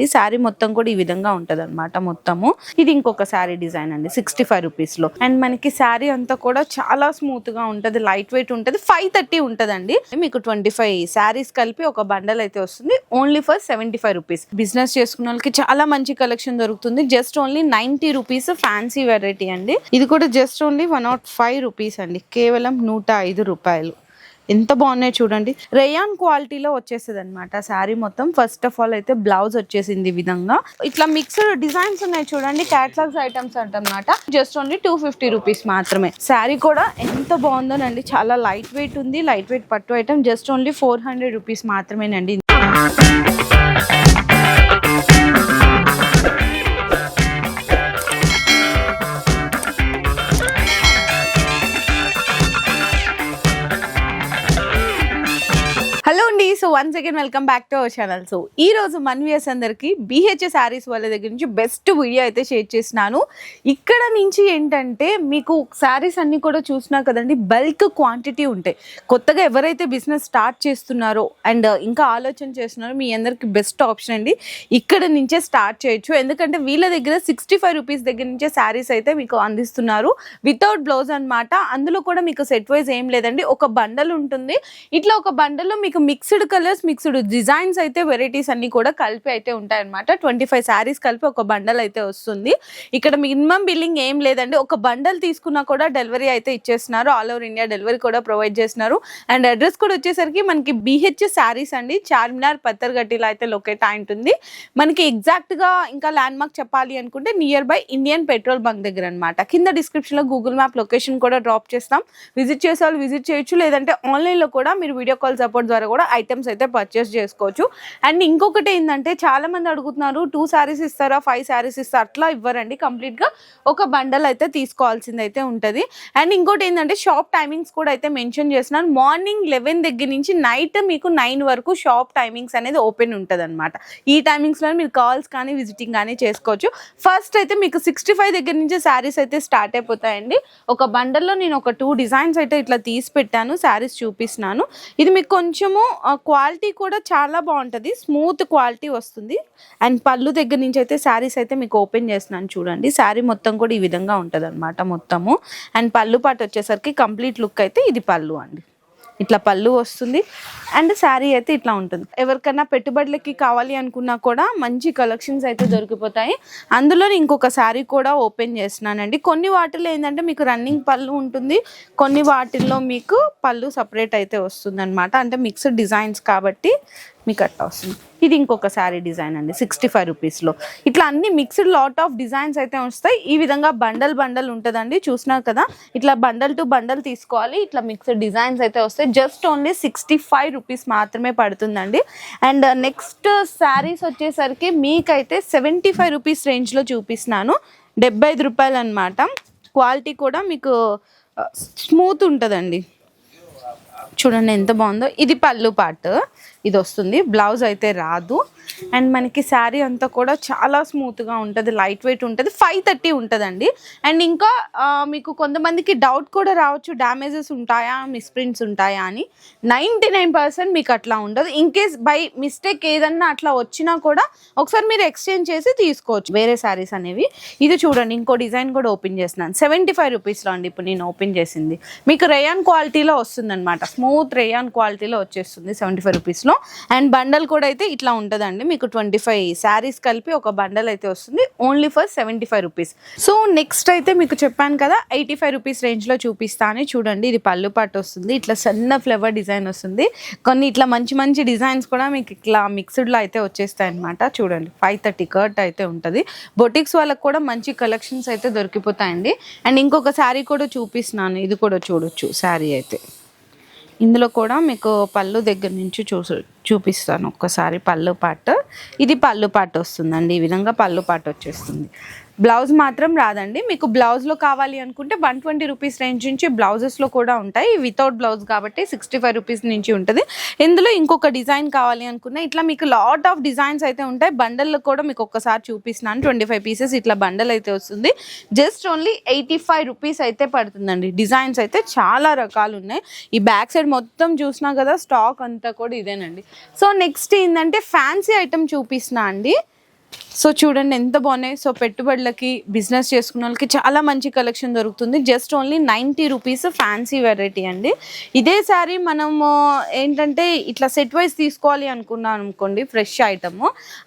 అండి. శారీ మొత్తం కూడా ఈ విధంగా ఉంటది అనమాట మొత్తము. ఇది ఇంకొక శారీ డిజైన్ అండి సిక్స్టీ ఫైవ్ రూపీస్లో. అండ్ మనకి శారీ అంతా కూడా చాలా స్మూత్గా ఉంటది లైట్ వెయిట్ ఉంటది ఫైవ్ థర్టీ ఉంటదండి. మీకు ట్వంటీ ఫైవ్ శారీస్ కలిపి ఒక బండల్ అయితే వస్తుంది. Only for seventy five rupees business చేసుకున్న వాళ్ళకి చాలా మంచి కలెక్షన్ దొరుకుతుంది. Just only ninety rupees fancy variety అండి. ఇది కూడా just only one naught five rupees అండి. కేవలం నూట ఐదు రూపాయలు. ఎంత బాగున్నాయి చూడండి. రేయాన్ క్వాలిటీలో వచ్చేసేది అనమాట శారీ మొత్తం. ఫస్ట్ ఆఫ్ ఆల్ అయితే బ్లౌజ్ వచ్చేసింది ఈ విధంగా. ఇట్లా మిక్స్డ్ డిజైన్స్ ఉన్నాయి చూడండి. Catalogues items అంటనమాట just only two fifty rupees మాత్రమే. శారీ కూడా ఎంత బాగుందోనండి. చాలా లైట్ వెయిట్ ఉంది. లైట్ వెయిట్ పట్టు item just only four hundred rupees మాత్రమేనండి. Once again welcome back to our channel so ఈ రోజు మన్వియస్ అందరికి బీహెచ్ఎస్ శారీస్ వాళ్ళ దగ్గర నుంచి బెస్ట్ వీడియో అయితే షేర్ చేసినాను ఇక్కడ నుంచి ఏంటంటే మీకు శారీస్ అన్ని కూడా చూసినా కదండి బల్క్ క్వాంటిటీ ఉంటాయి. కొత్తగా ఎవరైతే బిజినెస్ స్టార్ట్ చేస్తున్నారో అండ్ ఇంకా ఆలోచన చేస్తున్నారో మీ అందరికి బెస్ట్ ఆప్షన్ అండి. ఇక్కడ నుంచే స్టార్ట్ చేయొచ్చు. ఎందుకంటే వీళ్ళ దగ్గర సిక్స్టీ ఫైవ్ రూపీస్ దగ్గర నుంచే శారీస్ అయితే మీకు అందిస్తున్నారు. వితౌట్ బ్లౌజ్ అనమాట అందులో కూడా మీకు సెట్ వైజ్ ఏం లేదండి. ఒక బండల్ ఉంటుంది. ఇట్లా ఒక బండల్లో మీకు మిక్స్డ్ కలర్స్ మిక్స్డ్ డిజైన్స్ అయితే వెరైటీస్ అన్ని కూడా కలిపి అయితే ఉంటాయన్నమాట. ట్వంటీ ఫైవ్ శారీస్ కలిపి ఒక బండల్ అయితే వస్తుంది. ఇక్కడ మినిమం బిల్లింగ్ ఏం లేదండి. ఒక బండల్ తీసుకున్నా కూడా డెలివరీ అయితే ఇచ్చేస్తున్నారు. ఆల్ ఓవర్ ఇండియా డెలివరీ కూడా ప్రొవైడ్ చేస్తున్నారు. అండ్ అడ్రస్ కూడా వచ్చేసరికి మనకి బీహెచ్ శారీస్ అండి. చార్మినార్ పత్తర్గట్టిలో అయితే లొకేట్ అయి ఉంటుంది. మనకి ఎగ్జాక్ట్గా ఇంకా ల్యాండ్ మార్క్ చెప్పాలి అనుకుంటే near by Indian petrol bunk దగ్గర అనమాట కింద డిస్క్రిప్షన్లో గూగుల్ మ్యాప్ లొకేషన్ కూడా డ్రాప్ చేస్తాం. విజిట్ చేసే వాళ్ళు విజిట్ చేయొచ్చు. లేదంటే ఆన్లైన్లో కూడా మీరు వీడియో కాల్ సపోర్ట్ ద్వారా కూడా ఐటమ్స్ అయితే పర్చేస్ చేసుకోవచ్చు. అండ్ ఇంకొకటి ఏంటంటే చాలా మంది అడుగుతున్నారు టూ శారీస్ ఇస్తారా ఫైవ్ శారీస్ ఇస్తారా అట్లా ఇవ్వరండి. కంప్లీట్గా ఒక బండల్ అయితే తీసుకోవాల్సింది అయితే ఉంటుంది. అండ్ ఇంకోటి ఏంటంటే షాప్ టైమింగ్స్ కూడా అయితే మెన్షన్ చేస్తున్నాను. మార్నింగ్ లెవెన్ దగ్గర నుంచి నైట్ మీకు నైన్ వరకు షాప్ టైమింగ్స్ అనేది ఓపెన్ ఉంటుంది అనమాట ఈ టైమింగ్స్లో మీరు కాల్స్ కానీ విజిటింగ్ కానీ చేసుకోవచ్చు. ఫస్ట్ అయితే మీకు సిక్స్టీ ఫైవ్ దగ్గర నుంచి శారీస్ అయితే స్టార్ట్ అయిపోతాయండి. ఒక బండల్లో నేను ఒక టూ డిజైన్స్ అయితే ఇట్లా తీసి పెట్టాను శారీస్ చూపిస్తున్నాను. ఇది మీకు కొంచెము క్వాలిటీ కూడా చాలా బాగుంటుంది. స్మూత్ క్వాలిటీ వస్తుంది. అండ్ పళ్ళు దగ్గర నుంచి అయితే శారీస్ అయితే మీకు ఓపెన్ చేస్తున్నాను చూడండి. శారీ మొత్తం కూడా ఈ విధంగా ఉంటుంది అనమాట మొత్తము. అండ్ పళ్ళు పాటు వచ్చేసరికి కంప్లీట్ లుక్ అయితే ఇది పళ్ళు అండి. ఇట్లా పళ్ళు వస్తుంది. అండ్ శారీ అయితే ఇట్లా ఉంటుంది. ఎవరికైనా పెట్టుబడులకి కావాలి అనుకున్నా కూడా మంచి కలెక్షన్స్ అయితే దొరికిపోతాయి. అందులో ఇంకొక శారీ కూడా ఓపెన్ చేస్తున్నానండి. కొన్ని వాటిల్లో ఏంటంటే మీకు రన్నింగ్ పళ్ళు ఉంటుంది. కొన్ని వాటిల్లో మీకు పళ్ళు సపరేట్ అయితే వస్తుంది అంటే మిక్స్డ్ డిజైన్స్ కాబట్టి మీకు అట్లా వస్తుంది ఇది ఇంకొక శారీ డిజైన్ అండి సిక్స్టీ ఫైవ్ రూపీస్లో. ఇట్లా అన్ని మిక్స్డ్ లాట్ ఆఫ్ డిజైన్స్ అయితే వస్తాయి. ఈ విధంగా బండల్ బండల్ ఉంటుందండి చూసినారు కదా? ఇట్లా బండల్ టు బండల్ తీసుకోవాలి. ఇట్లా మిక్స్డ్ డిజైన్స్ అయితే వస్తాయి. Just only sixty five rupees మాత్రమే పడుతుందండి. అండ్ నెక్స్ట్ శారీస్ వచ్చేసరికి మీకైతే సెవెంటీ ఫైవ్ రూపీస్ రేంజ్లో చూపిస్తున్నాను. డెబ్బై ఐదు రూపాయలు అనమాట క్వాలిటీ కూడా మీకు uh, స్మూత్ ఉంటుందండి. చూడండి ఎంత బాగుందో. ఇది పళ్ళు పార్ట్ ఇది వస్తుంది బ్లౌజ్ అయితే రాదు. అండ్ మనకి శారీ అంతా కూడా చాలా స్మూత్గా ఉంటుంది. లైట్ వెయిట్ ఉంటుంది. ఫైవ్ థర్టీ ఉంటుందండి. అండ్ ఇంకా మీకు కొంతమందికి డౌట్ కూడా రావచ్చు. డ్యామేజెస్ ఉంటాయా? మిస్ప్రింట్స్ ఉంటాయా అని. నైంటీ నైన్ పర్సెంట్ మీకు అట్లా ఉండదు. ఇన్ కేస్ బై మిస్టేక్ ఏదన్నా అట్లా వచ్చినా కూడా ఒకసారి మీరు ఎక్స్చేంజ్ చేసి తీసుకోవచ్చు. వేరే శారీస్ అనేవి. ఇది చూడండి. ఇంకో డిజైన్ కూడా ఓపెన్ చేస్తున్నాను. సెవెంటీ ఫైవ్ రూపీస్లో అండి. ఇప్పుడు నేను ఓపెన్ చేసింది. మీకు రేయాన్ క్వాలిటీలో వస్తుంది అనమాట స్మూత్ రేయాన్ క్వాలిటీలో వచ్చేస్తుంది. సెవెంటీ ఫైవ్ రూపీస్లో. అండ్ బండల్ కూడా అయితే ఇట్లా ఉంటుందండి. మీకు ట్వంటీ ఫైవ్ శారీస్ కలిపి ఒక బండల్ అయితే వస్తుంది. Only for seventy five rupees. So next అయితే మీకు చెప్పాను కదా ఎయిటీ ఫైవ్ రూపీస్ రేంజ్లో చూపిస్తాను చూడండి. ఇది పళ్ళు పాటు వస్తుంది. ఇట్లా సన్న ఫ్లవర్ డిజైన్ వస్తుంది. కొన్ని ఇట్లా మంచి మంచి డిజైన్స్ కూడా మీకు ఇట్లా మిక్స్డ్లో అయితే వచ్చేస్తాయి అనమాట చూడండి ఫైవ్ థర్టీ కర్ట్ అయితే ఉంటుంది. బొటిక్స్ వాళ్ళకి కూడా మంచి కలెక్షన్స్ అయితే దొరికిపోతాయండి. అండ్ ఇంకొక శారీ కూడా చూపిస్తున్నాను. ఇది కూడా చూడొచ్చు శారీ అయితే. ఇందులో కూడా మీకు పళ్ళు దగ్గర నుంచి చూసు చూపిస్తాను. ఒక్కసారి పళ్ళు పాట. ఇది పళ్ళు పాట వస్తుందండి. ఈ విధంగా పళ్ళు పాట వచ్చేస్తుంది. బ్లౌజ్ మాత్రం రాదండి. మీకు బ్లౌజ్లో కావాలి అనుకుంటే వన్ ట్వంటీ రూపీస్ రేంజ్ నుంచి బ్లౌజెస్లో కూడా ఉంటాయి. వితౌట్ బ్లౌజ్ కాబట్టి సిక్స్టీ ఫైవ్ రూపీస్ నుంచి ఉంటుంది. ఇందులో ఇంకొక డిజైన్ కావాలి అనుకున్నా ఇట్లా మీకు లాట్ ఆఫ్ డిజైన్స్ అయితే ఉంటాయి. బండల్లో కూడా మీకు ఒక్కసారి చూపిస్తున్నాను. ట్వంటీ ఫైవ్ పీసెస్ ఇట్లా బండల్ అయితే వస్తుంది. Just only eighty five rupees అయితే పడుతుందండి. డిజైన్స్ అయితే చాలా రకాలు ఉన్నాయి. ఈ బ్యాక్ సైడ్ మొత్తం చూసినా కదా స్టాక్ అంతా కూడా ఇదేనండి. సో నెక్స్ట్ ఏంటంటే ఫ్యాన్సీ ఐటమ్ చూపిస్తున్నా అండి. సో చూడండి ఎంత బాగున్నాయి. సో పెట్టుబడులకి బిజినెస్ చేసుకున్న వాళ్ళకి చాలా మంచి కలెక్షన్ దొరుకుతుంది. Just only ninety rupees fancy variety అండి. ఇదే శారీ మనము ఏంటంటే ఇట్లా సెట్ వైజ్ తీసుకోవాలి అనుకున్నాం అనుకోండి ఫ్రెష్ ఐటమ్.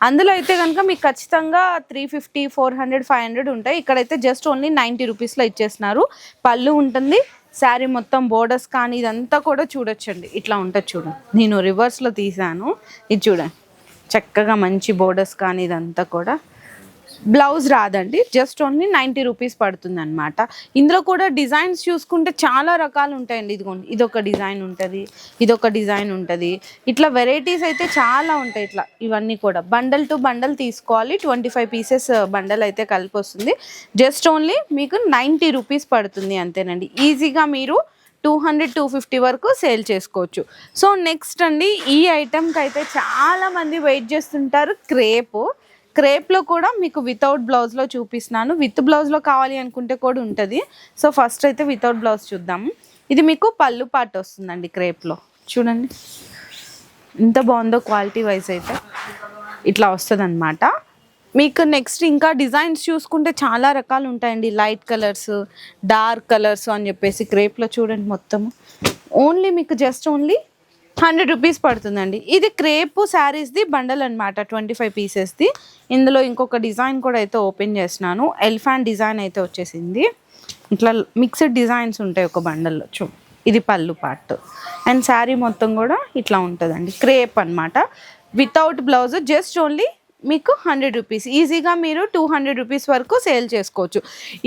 అందులో అయితే కనుక మీకు ఖచ్చితంగా three fifty four hundred five hundred ఉంటాయి. ఇక్కడైతే జస్ట్ ఓన్లీ నైంటీ రూపీస్లో ఇచ్చేస్తున్నారు. పళ్ళు ఉంటుంది శారీ మొత్తం బోర్డర్స్ కానీ ఇదంతా కూడా చూడొచ్చండి. ఇట్లా ఉంటుంది చూడండి. నేను రివర్స్లో తీసాను. ఇది చూడండి. చక్కగా మంచి బోర్డర్స్ కానీ ఇదంతా కూడా. బ్లౌజ్ రాదండి జస్ట్ ఓన్లీ నైంటీ రూపీస్ పడుతుంది అనమాట ఇందులో కూడా డిజైన్స్ చూసుకుంటే చాలా రకాలు ఉంటాయండి. ఇదిగోండి ఇదొక డిజైన్ ఉంటుంది ఇదొక డిజైన్ ఉంటుంది. ఇట్లా వెరైటీస్ అయితే చాలా ఉంటాయి ఇట్లా. ఇవన్నీ కూడా బండల్ టు బండల్ తీసుకోవాలి. ట్వంటీ ఫైవ్ పీసెస్ బండల్ అయితే కలిపి వస్తుంది. జస్ట్ ఓన్లీ మీకు నైంటీ రూపీస్ పడుతుంది అంతేనండి. ఈజీగా మీరు టూ హండ్రెడ్ టూ ఫిఫ్టీ వరకు సేల్ చేసుకోవచ్చు. సో నెక్స్ట్ అండి ఈ ఐటెంకి అయితే చాలా మంది వెయిట్ చేస్తుంటారు క్రేప్. క్రేప్లో కూడా మీకు వితౌట్ బ్లౌజ్లో చూపిస్తున్నాను. విత్ బ్లౌజ్లో కావాలి అనుకుంటే కూడా ఉంటుంది. సో ఫస్ట్ అయితే వితౌట్ బ్లౌజ్ చూద్దాము. ఇది మీకు పళ్ళు పాటు వస్తుందండి క్రేప్లో. చూడండి. ఎంత బాగుందో క్వాలిటీ వైజ్ అయితే ఇట్లా వస్తుంది మీకు నెక్స్ట్ ఇంకా డిజైన్స్ చూసుకుంటే చాలా రకాలు ఉంటాయండి. లైట్ కలర్స్ డార్క్ కలర్స్ అని చెప్పేసి క్రేప్లో చూడండి మొత్తము. ఓన్లీ మీకు జస్ట్ ఓన్లీ హండ్రెడ్ రూపీస్ పడుతుందండి. ఇది క్రేప్ శారీస్ది బండల్ అనమాట ట్వంటీ ఫైవ్ పీసెస్ది ఇందులో ఇంకొక డిజైన్ కూడా అయితే ఓపెన్ చేస్తున్నాను. ఎలిఫాంట్ డిజైన్ అయితే వచ్చేసింది. ఇట్లా మిక్స్డ్ డిజైన్స్ ఉంటాయి ఒక బండల్లో చూ ఇది పళ్ళు పార్ట్ అండ్ శారీ మొత్తం కూడా ఇట్లా ఉంటుందండి. క్రేప్ అనమాట వితౌట్ బ్లౌజ్ జస్ట్ ఓన్లీ మీకు హండ్రెడ్ రూపీస్. ఈజీగా మీరు టూ హండ్రెడ్ రూపీస్ వరకు సేల్ చేసుకోవచ్చు.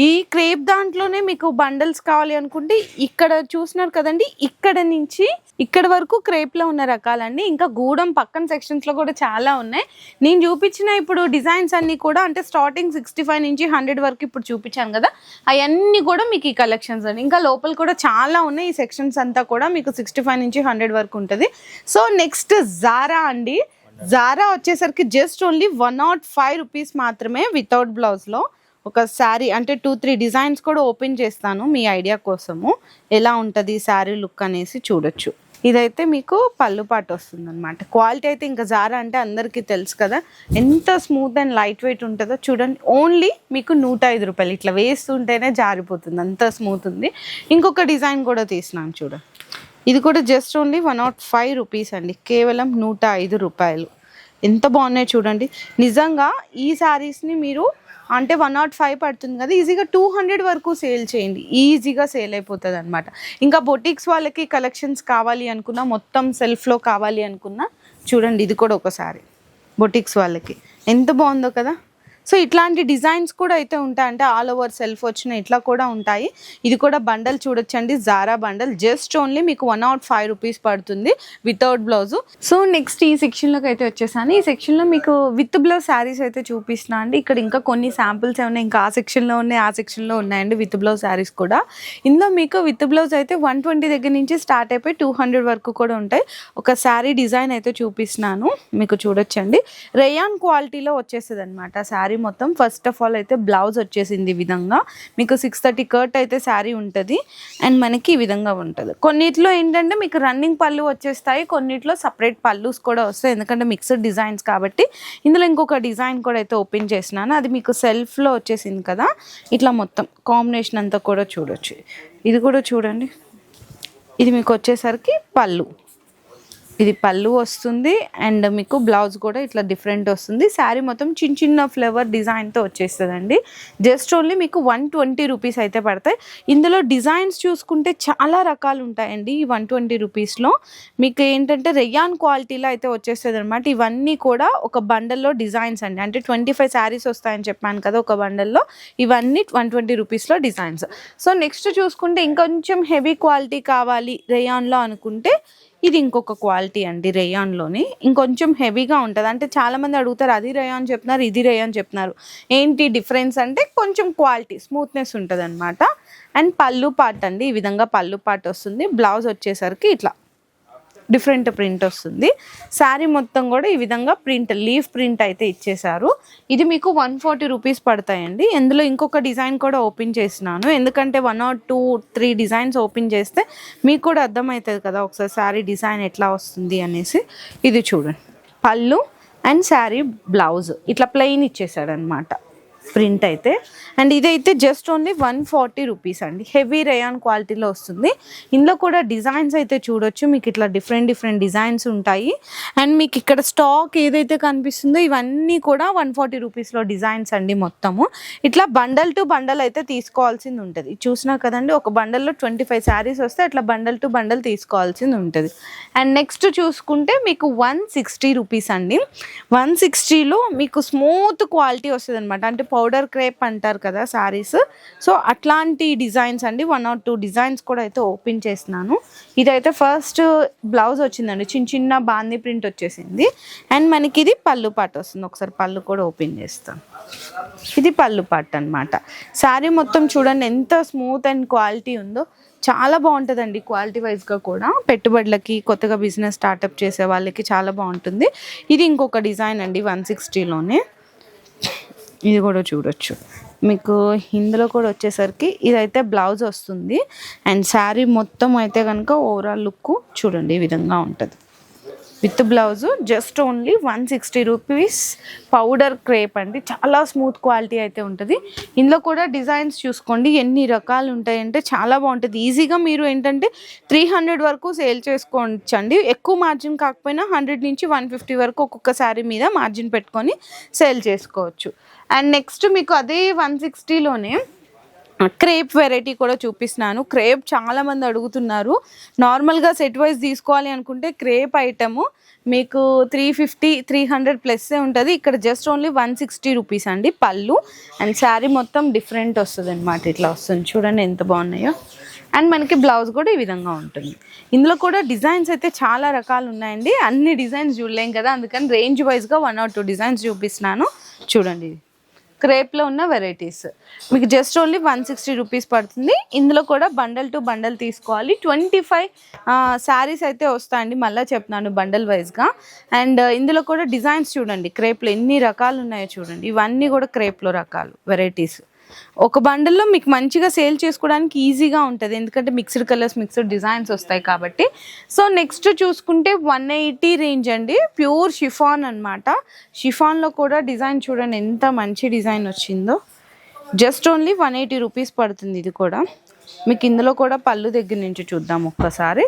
ఈ క్రేప్ దాంట్లోనే మీకు బండల్స్ కావాలి అనుకుంటే ఇక్కడ చూసినారు కదండి ఇక్కడ నుంచి ఇక్కడ వరకు క్రేప్లో ఉన్న రకాలండి. ఇంకా గూడెం పక్కన సెక్షన్స్లో కూడా చాలా ఉన్నాయి. నేను చూపించిన ఇప్పుడు డిజైన్స్ అన్నీ కూడా అంటే స్టార్టింగ్ సిక్స్టీ ఫైవ్ నుంచి హండ్రెడ్ వరకు ఇప్పుడు చూపించాను కదా అవన్నీ కూడా మీకు ఈ కలెక్షన్స్ అండి. ఇంకా లోపల కూడా చాలా ఉన్నాయి. ఈ సెక్షన్స్ అంతా కూడా మీకు సిక్స్టీ ఫైవ్ నుంచి హండ్రెడ్ వరకు ఉంటుంది. సో నెక్స్ట్ జారా అండి. జారా వచ్చేసరికి just only one naught five rupees మాత్రమే వితౌట్ బ్లౌజ్లో ఒక శారీ అంటే టూ త్రీ డిజైన్స్ కూడా ఓపెన్ చేస్తాను మీ ఐడియా కోసము. ఎలా ఉంటుంది శారీ లుక్ అనేసి చూడొచ్చు. ఇదైతే మీకు పళ్ళు పాటు వస్తుంది అనమాట క్వాలిటీ అయితే ఇంకా జారా అంటే అందరికీ తెలుసు కదా ఎంత స్మూత్ అండ్ లైట్ వెయిట్ ఉంటుందో చూడండి. ఓన్లీ మీకు నూట ఐదు రూపాయలు ఇట్లా వేస్తుంటేనే జారిపోతుంది అంత స్మూత్ ఉంది. ఇంకొక డిజైన్ కూడా తీసినాను చూడండి ఇది కూడా just only one naught five rupees అండి. కేవలం నూట ఐదు రూపాయలు. ఎంత బాగున్నాయి చూడండి. నిజంగా ఈ శారీస్ని మీరు అంటే వన్ నాట్ ఫైవ్ పడుతుంది కదా ఈజీగా టూ హండ్రెడ్ వరకు సేల్ చేయండి. ఈజీగా సేల్ అయిపోతుంది అనమాట ఇంకా బొటిక్స్ వాళ్ళకి కలెక్షన్స్ కావాలి అనుకున్నా మొత్తం సెల్ఫ్లో కావాలి అనుకున్నా చూడండి ఇది కూడా ఒకసారి బొటిక్స్ వాళ్ళకి. ఎంత బాగుందో కదా. సో ఇట్లాంటి డిజైన్స్ కూడా అయితే ఉంటాయి. అంటే ఆల్ ఓవర్ సెల్ఫ్ వచ్చిన ఇట్లా కూడా ఉంటాయి. ఇది కూడా బండల్ చూడొచ్చండి. Zara bundle. జస్ట్ ఓన్లీ మీకు వన్ అవుట్ ఫైవ్ రూపీస్ పడుతుంది వితౌట్ బ్లౌజ్ సో నెక్స్ట్ ఈ సెక్షన్లోకి అయితే వచ్చేసాను. ఈ సెక్షన్లో మీకు విత్ బ్లౌజ్ శారీస్ అయితే చూపిస్తున్నా అండి. ఇక్కడ ఇంకా కొన్ని శాంపుల్స్ ఏమైనా ఇంకా ఆ సెక్షన్లో ఉన్నాయి ఆ సెక్షన్లో ఉన్నాయండి విత్ బ్లౌజ్ శారీస్ కూడా. ఇందులో మీకు విత్ బ్లౌజ్ అయితే వన్ ట్వంటీ దగ్గర నుంచి స్టార్ట్ అయిపోయి టూ హండ్రెడ్ వరకు కూడా ఉంటాయి. ఒక శారీ డిజైన్ అయితే చూపిస్తున్నాను. మీకు చూడొచ్చండి. రేయాన్ క్వాలిటీలో వచ్చేస్తుంది అనమాట శారీ శారీ మొత్తం. ఫస్ట్ ఆఫ్ ఆల్ అయితే బ్లౌజ్ వచ్చేసింది ఈ విధంగా. మీకు సిక్స్ థర్టీ కర్ట్ అయితే శారీ ఉంటుంది. అండ్ మనకి ఈ విధంగా ఉంటుంది. కొన్నిట్లో ఏంటంటే మీకు రన్నింగ్ పళ్ళు వచ్చేస్తాయి. కొన్నిట్లో సపరేట్ పళ్ళుస్ కూడా వస్తాయి. ఎందుకంటే మిక్స్డ్ డిజైన్స్ కాబట్టి. ఇందులో ఇంకొక డిజైన్ కూడా అయితే ఓపెన్ చేసినాను. అది మీకు సెల్ఫ్లో వచ్చేసింది కదా. ఇట్లా మొత్తం కాంబినేషన్ అంతా కూడా చూడొచ్చు. ఇది కూడా చూడండి. ఇది మీకు వచ్చేసరికి పళ్ళు. ఇది పళ్ళు వస్తుంది అండ్ మీకు బ్లౌజ్ కూడా ఇట్లా డిఫరెంట్ వస్తుంది. శారీ మొత్తం చిన్న చిన్న ఫ్లవర్ డిజైన్తో వచ్చేస్తుందండి. జస్ట్ ఓన్లీ మీకు వన్ ట్వంటీ రూపీస్ అయితే పడతాయి. ఇందులో డిజైన్స్ చూసుకుంటే చాలా రకాలు ఉంటాయండి ఈ వన్ ట్వంటీ రూపీస్లో మీకు ఏంటంటే రెయాన్ క్వాలిటీలో అయితే వచ్చేస్తుంది అనమాట ఇవన్నీ కూడా ఒక బండల్లో డిజైన్స్ అండి. అంటే ట్వంటీ ఫైవ్ శారీస్ వస్తాయని చెప్పాను కదా ఒక బండల్లో ఇవన్నీ వన్ ట్వంటీ రూపీస్లో డిజైన్స్. సో నెక్స్ట్ చూసుకుంటే ఇంకొంచెం హెవీ క్వాలిటీ కావాలి రేయాన్లో అనుకుంటే ఇది ఇంకొక క్వాలిటీ అండి రేయాన్లోని. ఇంకొంచెం హెవీగా ఉంటుంది. అంటే చాలామంది అడుగుతారు అది రేయాన్ చెప్తున్నారు ఇది రేయాన్ చెప్తున్నారు. ఏంటి డిఫరెన్స్ అంటే కొంచెం క్వాలిటీ స్మూత్నెస్ ఉంటుంది అనమాట అండ్ పళ్ళు పాట్ అండి ఈ విధంగా పళ్ళు పాట్ వస్తుంది. బ్లౌజ్ వచ్చేసరికి ఇట్లా. డిఫరెంట్ ప్రింట్ వస్తుంది. శారీ మొత్తం కూడా ఈ విధంగా ప్రింట్ లీఫ్ ప్రింట్ అయితే ఇచ్చేశారు. ఇది మీకు వన్ ఫార్టీ రూపీస్ పడతాయండి. ఇందులో ఇంకొక డిజైన్ కూడా ఓపెన్ చేసినాను. ఎందుకంటే one or two three designs open చేస్తే మీకు కూడా అర్థమవుతుంది కదా ఒకసారి శారీ డిజైన్ ఎట్లా వస్తుంది అనేసి. ఇది చూడండి. పళ్ళు అండ్ శారీ బ్లౌజ్. ఇట్లా ప్లెయిన్ ఇచ్చేసాడనమాట ప్రింట్ అయితే. అండ్ ఇదైతే just only one forty rupees అండి. హెవీ రేయాన్ క్వాలిటీలో వస్తుంది. ఇందులో కూడా డిజైన్స్ అయితే చూడొచ్చు. మీకు ఇట్లా డిఫరెంట్ డిఫరెంట్ డిజైన్స్ ఉంటాయి. అండ్ మీకు ఇక్కడ స్టాక్ ఏదైతే కనిపిస్తుందో ఇవన్నీ కూడా వన్ ఫార్టీ రూపీస్లో డిజైన్స్ అండి మొత్తము. ఇట్లా బండల్ టు బండల్ అయితే తీసుకోవాల్సింది ఉంటుంది. చూసినా కదండి ఒక బండల్లో ట్వంటీ ఫైవ్ శారీస్ వస్తే అట్లా బండల్ టు బండల్ తీసుకోవాల్సింది ఉంటుంది. అండ్ నెక్స్ట్ చూసుకుంటే మీకు వన్ సిక్స్టీ రూపీస్ అండి. వన్ సిక్స్టీలో మీకు స్మూత్ క్వాలిటీ వస్తుంది అనమాట అంటే పౌడర్ పౌడర్ క్రేప్ అంటారు కదా శారీస్ సో అట్లాంటి డిజైన్స్ అండి. వన్ ఆర్ టూ డిజైన్స్ కూడా అయితే ఓపెన్ చేసినాను ఇదైతే ఫస్ట్ బ్లౌజ్ వచ్చిందండి. చిన్న చిన్న బాందీ ప్రింట్ వచ్చేసింది. అండ్ మనకి ఇది పళ్ళు పాట వస్తుంది. ఒకసారి పళ్ళు కూడా ఓపెన్ చేస్తాను. ఇది పళ్ళు పాట అన్నమాట. శారీ మొత్తం చూడండి ఎంత స్మూత్ అండ్ క్వాలిటీ ఉందో. చాలా బాగుంటుందండి క్వాలిటీ వైజ్గా కూడా. పెట్టుబడులకి కొత్తగా బిజినెస్ స్టార్టప్ చేసే వాళ్ళకి చాలా బాగుంటుంది. ఇది ఇంకొక డిజైన్ అండి వన్ సిక్స్టీలోనే ఇది కూడా చూడొచ్చు. మీకు ఇందులో కూడా వచ్చేసరికి ఇదైతే బ్లౌజ్ వస్తుంది. అండ్ శారీ మొత్తం అయితే కనుక ఓవరాల్ లుక్ చూడండి ఈ విధంగా ఉంటుంది. With blouse just only one sixty rupees powder crepe అండి. చాలా స్మూత్ క్వాలిటీ అయితే ఉంటుంది. ఇందులో కూడా డిజైన్స్ చూసుకోండి. ఎన్ని రకాలు ఉంటాయంటే చాలా బాగుంటుంది. ఈజీగా మీరు ఏంటంటే త్రీ హండ్రెడ్ వరకు సేల్ చేసుకోవచ్చండి. ఎక్కువ మార్జిన్ కాకపోయినా హండ్రెడ్ నుంచి వన్ ఫిఫ్టీ వరకు ఒక్కొక్క శారీ మీద మార్జిన్ పెట్టుకొని సేల్ చేసుకోవచ్చు. అండ్ నెక్స్ట్ మీకు అదే వన్ సిక్స్టీలోనే క్రేప్ వెరైటీ కూడా చూపిస్తున్నాను. క్రేప్ చాలా మంది అడుగుతున్నారు. నార్మల్గా సెట్ వైజ్ తీసుకోవాలి అనుకుంటే క్రేప్ ఐటము మీకు త్రీ ఫిఫ్టీ త్రీ హండ్రెడ్ ప్లస్సే ఉంటుంది. ఇక్కడ just only one sixty rupees అండి పళ్ళు. అండ్ శారీ మొత్తం డిఫరెంట్ వస్తుంది అనమాట ఇట్లా వస్తుంది. చూడండి ఎంత బాగున్నాయో. అండ్ మనకి బ్లౌజ్ కూడా ఈ విధంగా ఉంటుంది. ఇందులో కూడా డిజైన్స్ అయితే చాలా రకాలు ఉన్నాయండి. అన్ని డిజైన్స్ చూడలేం కదా. అందుకని రేంజ్ వైజ్గా వన్ ఆర్ టూ డిజైన్స్ చూపిస్తున్నాను. చూడండి ఇది. క్రేప్లో ఉన్న వెరైటీస్. మీకు just only one sixty rupees పడుతుంది. ఇందులో కూడా బండల్ టు బండల్ తీసుకోవాలి. ట్వంటీ ఫైవ్ శారీస్ అయితే వస్తాయండి. మళ్ళీ చెప్తున్నాను బండల్ వైజ్గా. అండ్ ఇందులో కూడా డిజైన్స్ చూడండి. క్రేప్లో ఎన్ని రకాలు ఉన్నాయో చూడండి. ఇవన్నీ కూడా క్రేప్లో రకాలు వెరైటీస్. ఒక బండల్లో మీకు మంచిగా సేల్ చేసుకోవడానికి ఈజీగా ఉంటుంది. ఎందుకంటే మిక్స్డ్ కలర్స్ మిక్స్డ్ డిజైన్స్ వస్తాయి కాబట్టి. సో నెక్స్ట్ చూసుకుంటే వన్ ఎయిటీ రేంజ్ అండి. ప్యూర్ షిఫాన్ అనమాట షిఫాన్లో కూడా డిజైన్ చూడండి ఎంత మంచి డిజైన్ వచ్చిందో. Just only one eighty rupees పడుతుంది ఇది కూడా. మీకు ఇందులో కూడా పళ్ళు దగ్గర నుంచి చూద్దాం ఒక్కసారి.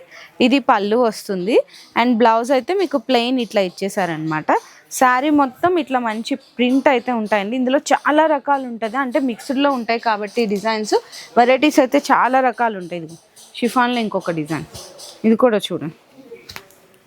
ఇది పళ్ళు వస్తుంది. అండ్ బ్లౌజ్ అయితే మీకు ప్లెయిన్ ఇట్లా ఇచ్చేసారనమాట శారీ మొత్తం ఇట్లా మంచి ప్రింట్ అయితే ఉంటాయండి. ఇందులో చాలా రకాలు ఉంటుంది. అంటే మిక్స్డ్లో ఉంటాయి కాబట్టి డిజైన్స్. వెరైటీస్ అయితే చాలా రకాలు ఉంటాయి. ఇది షిఫాన్లో ఇంకొక డిజైన్. ఇది కూడా చూడండి.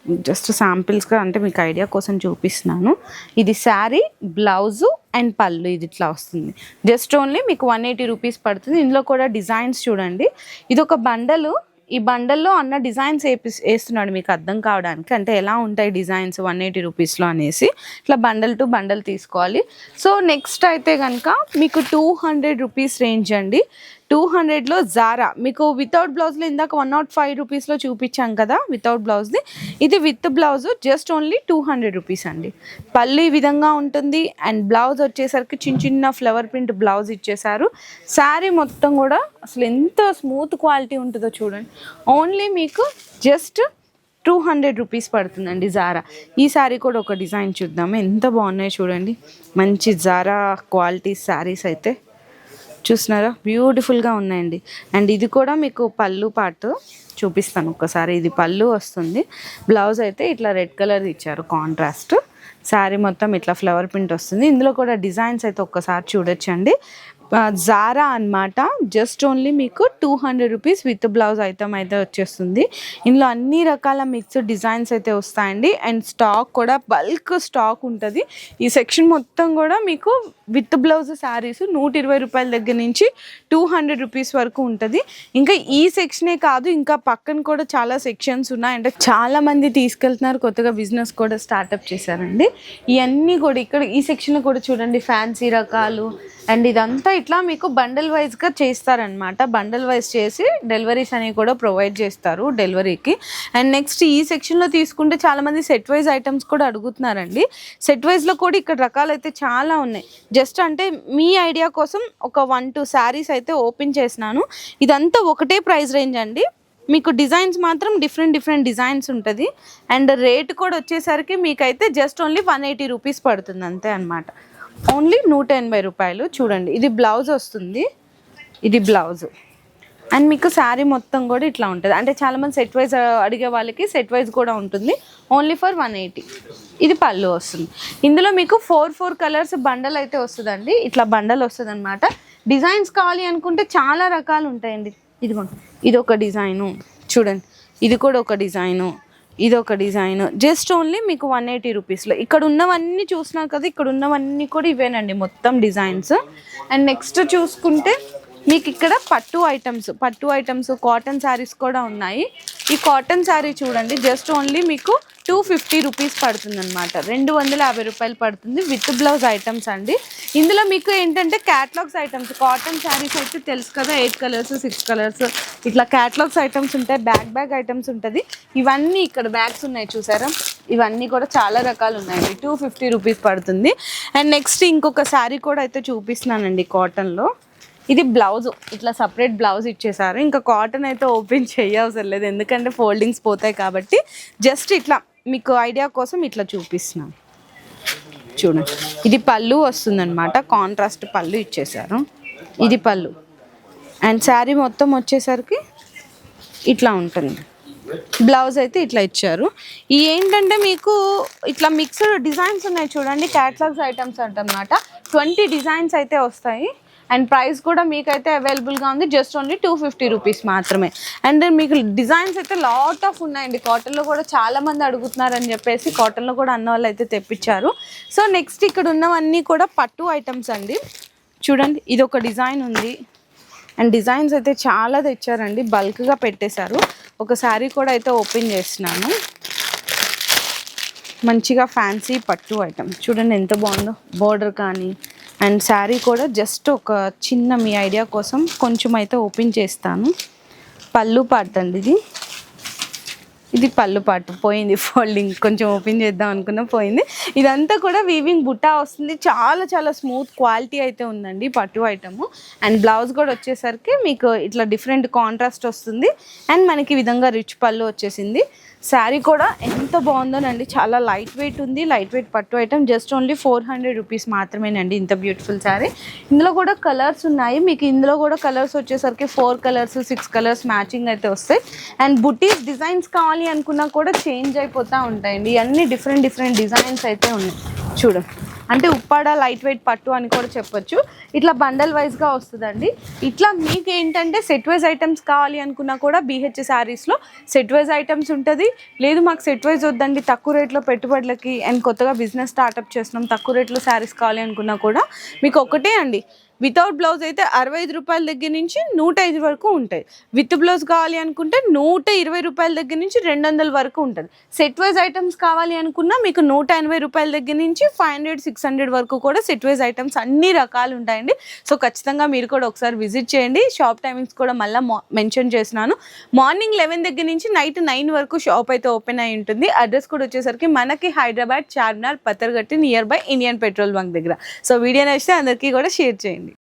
జస్ట్ శాంపిల్స్గా అంటే మీకు ఐడియా కోసం చూపిస్తున్నాను. ఇది శారీ బ్లౌజు అండ్ పళ్ళు ఇది ఇట్లా వస్తుంది. జస్ట్ ఓన్లీ మీకు వన్ ఎయిటీ రూపీస్ పడుతుంది. ఇందులో కూడా డిజైన్స్ చూడండి. ఇది ఒక బండలు ఈ బండల్లో అన్న డిజైన్స్ వేపి వేస్తున్నాడు మీకు అర్థం కావడానికి. అంటే ఎలా ఉంటాయి డిజైన్స్ వన్ ఎయిటీ రూపీస్లో అనేసి. ఇట్లా బండల్ టు బండల్ తీసుకోవాలి. సో నెక్స్ట్ అయితే కనుక మీకు టూ హండ్రెడ్ రూపీస్ రేంజ్ అండి. టూ హండ్రెడ్లో జారా మీకు వితౌట్ బ్లౌజ్లో ఇందాక వన్ నాట్ oh ఫైవ్ రూపీస్లో చూపించాం కదా వితౌట్ బ్లౌజ్ది ఇది with blouse just only two hundred rupees అండి. పళ్ళు ఈ విధంగా ఉంటుంది అండ్ బ్లౌజ్ వచ్చేసరికి చిన్న చిన్న ఫ్లవర్ ప్రింట్ బ్లౌజ్ ఇచ్చేసారు శారీ మొత్తం కూడా అసలు ఎంత స్మూత్ క్వాలిటీ ఉంటుందో చూడండి. ఓన్లీ మీకు జస్ట్ టూ హండ్రెడ్ రూపీస్ పడుతుందండి జారా ఈ శారీ కూడా ఒక డిజైన్ చూద్దాము. ఎంత బాగున్నాయి చూడండి. మంచి జారా క్వాలిటీ శారీస్ అయితే. చూస్తున్నారా? బ్యూటిఫుల్గా ఉన్నాయండి. అండ్ ఇది కూడా మీకు పళ్ళు పాటు చూపిస్తాను ఒక్కసారి. ఇది పళ్ళు వస్తుంది. బ్లౌజ్ అయితే ఇట్లా రెడ్ కలర్ ఇచ్చారు కాంట్రాస్ట్ శారీ మొత్తం ఇట్లా ఫ్లవర్ ప్రింట్ వస్తుంది. ఇందులో కూడా డిజైన్స్ అయితే ఒక్కసారి చూడొచ్చండి. జారా అన్నమాట. జస్ట్ ఓన్లీ మీకు two hundred rupees with blouse item అయితే వచ్చేస్తుంది. ఇందులో అన్ని రకాల మిక్స్డ్ డిజైన్స్ అయితే వస్తాయండి. అండ్ స్టాక్ కూడా బల్క్ స్టాక్ ఉంటుంది. ఈ సెక్షన్ మొత్తం కూడా మీకు విత్ బ్లౌజ్ శారీస్ నూట ఇరవై రూపాయల దగ్గర నుంచి టూ హండ్రెడ్ రూపీస్ వరకు ఉంటుంది. ఇంకా ఈ సెక్షనే కాదు ఇంకా పక్కన కూడా చాలా సెక్షన్స్ ఉన్నాయి. అంటే చాలా మంది తీసుకెళ్తున్నారు కొత్తగా బిజినెస్ కూడా స్టార్ట్అప్ చేశారండి. ఇవన్నీ కూడా ఇక్కడ ఈ సెక్షన్ కూడా చూడండి ఫ్యాన్సీ రకాలు. అండ్ ఇదంతా ఇట్లా మీకు బండల్ వైజ్గా చేస్తారనమాట బండల్ వైజ్ చేసి డెలివరీస్ అనేవి కూడా ప్రొవైడ్ చేస్తారు డెలివరీకి అండ్ నెక్స్ట్ ఈ సెక్షన్లో తీసుకుంటే చాలామంది సెట్ వైజ్ ఐటమ్స్ కూడా అడుగుతున్నారండి. సెట్ వైజ్లో కూడా ఇక్కడ రకాలు అయితే చాలా ఉన్నాయి. జస్ట్ అంటే మీ ఐడియా కోసం ఒక వన్ టూ శారీస్ అయితే ఓపెన్ చేసినాను. ఇదంతా ఒకటే ప్రైస్ రేంజ్ అండి. మీకు డిజైన్స్ మాత్రం డిఫరెంట్ డిఫరెంట్ డిజైన్స్ ఉంటుంది. అండ్ రేట్ కూడా వచ్చేసరికి మీకైతే just only one eighty rupees పడుతుంది అంతే అనమాట ఓన్లీ నూట ఎనభై రూపాయలు. చూడండి ఇది బ్లౌజ్ వస్తుంది. ఇది బ్లౌజ్. అండ్ మీకు శారీ మొత్తం కూడా ఇట్లా ఉంటుంది. అంటే చాలామంది సెట్ వైజ్ అడిగే వాళ్ళకి సెట్ వైజ్ కూడా ఉంటుంది. Only for one eighty. ఇది పళ్ళు వస్తుంది. ఇందులో మీకు ఫోర్ ఫోర్ కలర్స్ బండల్ అయితే వస్తుందండి. ఇట్లా బండల్ వస్తుంది అనమాట డిజైన్స్ కావాలి అనుకుంటే చాలా రకాలు ఉంటాయండి. ఇదిగోండి ఇది ఒక డిజైను. చూడండి ఇది కూడా ఒక డిజైను. ఇది ఒక డిజైన్. జస్ట్ ఓన్లీ మీకు వన్ ఎయిటీ రూపీస్లో ఇక్కడ ఉన్నవన్నీ చూసినా కదా ఇక్కడ ఉన్నవన్నీ కూడా ఇవేనండి మొత్తం డిజైన్స్. అండ్ నెక్స్ట్ చూసుకుంటే మీకు ఇక్కడ పట్టు ఐటమ్స్ పట్టు ఐటమ్స్ కాటన్ శారీస్ కూడా ఉన్నాయి. ఈ కాటన్ శారీ చూడండి జస్ట్ ఓన్లీ మీకు టూ ఫిఫ్టీ రూపీస్ పడుతుంది అనమాట రెండు వందల యాభై రూపాయలు పడుతుంది విత్ బ్లౌజ్ ఐటమ్స్ అండి. ఇందులో మీకు ఏంటంటే క్యాట్లాగ్స్ ఐటమ్స్ కాటన్ శారీస్ అయితే తెలుసు కదా ఎయిట్ కలర్స్ సిక్స్ కలర్స్ ఇట్లా క్యాట్లాగ్స్ ఐటమ్స్ ఉంటాయి బ్యాగ్ బ్యాగ్ ఐటమ్స్ ఉంటుంది. ఇవన్నీ ఇక్కడ బ్యాగ్స్ ఉన్నాయి చూసారా? ఇవన్నీ కూడా చాలా రకాలు ఉన్నాయండి. టూ ఫిఫ్టీ రూపీస్ పడుతుంది. అండ్ నెక్స్ట్ ఇంకొక శారీ కూడా అయితే చూపిస్తున్నానండి కాటన్లో ఇది బ్లౌజ్ ఇట్లా సపరేట్ బ్లౌజ్ ఇచ్చేసారు. ఇంకా కాటన్ అయితే ఓపెన్ చేయవసరం లేదు ఎందుకంటే ఫోల్డింగ్స్ పోతాయి కాబట్టి. జస్ట్ ఇట్లా మీకు ఐడియా కోసం ఇట్లా చూపిస్తున్నాను చూడండి. ఇది పళ్ళు వస్తుందన్నమాట. కాంట్రాస్ట్ పళ్ళు ఇచ్చేసారు. ఇది పళ్ళు. అండ్ శారీ మొత్తం వచ్చేసరికి ఇట్లా ఉంటుంది. బ్లౌజ్ అయితే ఇట్లా ఇచ్చారు. ఈ ఏంటంటే మీకు ఇట్లా మిక్స్డ్ డిజైన్స్ ఉన్నాయి చూడండి. క్యాట్లాగ్స్ ఐటమ్స్ అంటన్నమాట. ట్వంటీ డిజైన్స్ అయితే వస్తాయి. అండ్ ప్రైస్ కూడా మీకైతే అవైలబుల్గా ఉంది. Just only two fifty rupees మాత్రమే. అండ్ మీకు డిజైన్స్ అయితే లాట్ ఆఫ్ ఉన్నాయండి. కాటన్లో కూడా చాలామంది అడుగుతున్నారని చెప్పేసి కాటన్లో కూడా అన్న వాళ్ళు అయితే తెప్పించారు. సో నెక్స్ట్ ఇక్కడ ఉన్నవన్నీ కూడా పట్టు ఐటమ్స్ అండి. చూడండి ఇది ఒక డిజైన్ ఉంది. అండ్ డిజైన్స్ అయితే చాలా తెచ్చారండి. బల్క్గా పెట్టేశారు. ఒక శారీ కూడా అయితే ఓపెన్ చేస్తున్నాను. మంచిగా ఫ్యాన్సీ పట్టు ఐటమ్ చూడండి ఎంత బాగుందో. బోర్డర్ కానీ అండ్ శారీ కూడా జస్ట్ ఒక చిన్న మీ ఐడియా కోసం కొంచెం అయితే ఓపెన్ చేస్తాను. పళ్ళు పాట అండి ఇది. ఇది పళ్ళు పాటు పోయింది ఫోల్డింగ్. కొంచెం ఓపెన్ చేద్దాం అనుకున్నా పోయింది. ఇదంతా కూడా వీవింగ్ బుట్టా వస్తుంది. చాలా చాలా స్మూత్ క్వాలిటీ అయితే ఉందండి పట్టు ఐటమ్ అండ్ బ్లౌజ్ కూడా వచ్చేసరికి మీకు ఇట్లా డిఫరెంట్ కాంట్రాస్ట్ వస్తుంది. అండ్ మనకి ఈ విధంగా రిచ్ పళ్ళు వచ్చేసింది. శారీ కూడా ఎంత బాగుందోనండి. చాలా లైట్ వెయిట్ ఉంది. లైట్ వెయిట్ పట్టు item just only four hundred rupees మాత్రమేనండి ఇంత బ్యూటిఫుల్ శారీ. ఇందులో కూడా కలర్స్ ఉన్నాయి. మీకు ఇందులో కూడా కలర్స్ వచ్చేసరికి four colours six colours matching అయితే వస్తాయి. అండ్ బుటీస్ డిజైన్స్ కావాలి అనుకున్నా కూడా చేంజ్ అయిపోతూ ఉంటాయండి. ఇవన్నీ డిఫరెంట్ డిఫరెంట్ డిజైన్స్ అయితే ఉన్నాయి. చూడండి అంటే ఉప్పాడ లైట్ వెయిట్ పట్టు అని కూడా చెప్పొచ్చు. ఇట్లా బండల్ వైజ్గా వస్తుందండి. ఇట్లా మీకు ఏంటంటే సెట్ వైజ్ ఐటమ్స్ కావాలి అనుకున్నా కూడా బీహెచ్ శారీస్లో సెట్ వైజ్ ఐటమ్స్ ఉంటుంది. లేదు మాకు సెట్ వైజ్ వద్దండి. తక్కువ రేట్లో పెట్టుబడులకి అండ్ కొత్తగా బిజినెస్ స్టార్ట్అప్ చేస్తున్నాం తక్కువ రేట్లో శారీస్ కావాలి అనుకున్నా కూడా మీకు ఒకటే అండి. వితౌట్ బ్లౌజ్ అయితే అరవై ఐదు రూపాయల దగ్గర నుంచి నూట ఐదు వరకు ఉంటాయి. విత్ బ్లౌజ్ కావాలి అనుకుంటే నూట ఇరవై రూపాయల దగ్గర నుంచి రెండు వందల వరకు ఉంటుంది. సెట్ వైజ్ ఐటమ్స్ కావాలి అనుకున్నా మీకు నూట ఎనభై రూపాయల దగ్గర నుంచి ఫైవ్ హండ్రెడ్ సిక్స్ హండ్రెడ్ వరకు కూడా సెట్ వైజ్ ఐటమ్స్ అన్ని రకాలు ఉంటాయండి. సో ఖచ్చితంగా మీరు కూడా ఒకసారి విజిట్ చేయండి. షాప్ టైమింగ్స్ కూడా మళ్ళీ మెన్షన్ చేసినాను మార్నింగ్ లెవెన్ దగ్గర నుంచి నైట్ నైన్ వరకు షాప్ అయితే ఓపెన్ అయి ఉంటుంది. అడ్రస్ కూడా వచ్చేసరికి మనకి Hyderabad Charminar Patharghatti near by Indian petrol bunk దగ్గర. సో వీడియో నచ్చితే అందరికీ కూడా షేర్ చేయండి.